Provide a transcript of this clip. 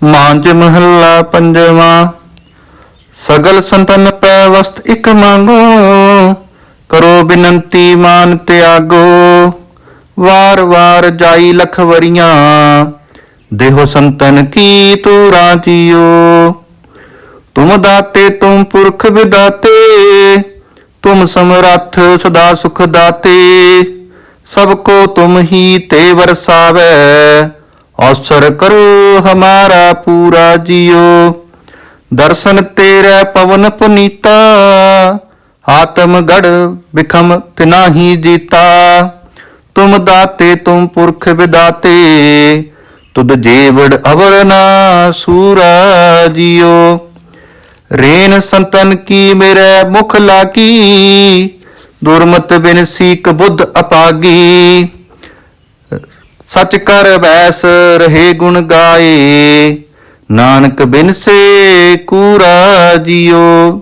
ਮਾਂਜ ਮਹੱਲਾ ਪੰਜਵਾਂ, ਸਗਲ ਸੰਤਨ ਪੈ ਵਸਤ ਇਕ ਮੰਗੋ, ਕਰੋ ਬਿਨੰਤੀ ਮਾਨ ਤਿਆਗੋ, ਵਾਰ ਵਾਰ ਜਾਈ ਲਖ ਵਰੀਆਂ, ਦੇਹੋ ਸੰਤਨ ਕੀ ਤੂ ਰਾਜਿਓ ਤੁਮ ਦਾਤੇ, ਤੁਮ ਪੁਰਖ ਵਿਦਾਤੇ, ਤੁਮ ਸਮਰੱਥ ਸਦਾ ਸੁਖ ਦਾਤੇ, ਸਭ ਕੋ ਤੁਮ ਹੀ ਤੇ ਵਰਸਾਵੈ। ਅਵਸਰ ਕਰੋ ਹਮਾਰਾ ਪੂਰਾ ਜਿਉ ਦਰਸ਼ਨ ਤੇਰੇ ਪਵਨ ਪੁਨੀਤਾ, ਆਤਮ ਗੜ ਬਿਖਮ ਤਿਨਾਹੀ ਜੀਤਾ। ਤੁਮ ਦਾਤੇ, ਤੁਮ ਪੁਰਖ ਵਿਦਾਤੇ, ਤੁਧ ਜੀਵੜ ਅਵਰ ਨਾ ਸੂਰਾ ਜਿਉ ਰੇਨ ਸੰਤਨ ਕੀ ਮੇਰੇ ਮੁਖ ਲਾਗੀ, ਦੁਰਮਤ ਬਿਨ ਸੀਕ ਬੁੱਧ ਅਪਾਗੀ। ਸਚ ਕਰ ਬੈਸ ਰਹੇ ਗੁਣ ਗਾਏ। ਨਾਨਕ ਬਿਨ ਸੇ ਕੂਰਾ ਜਿਉ।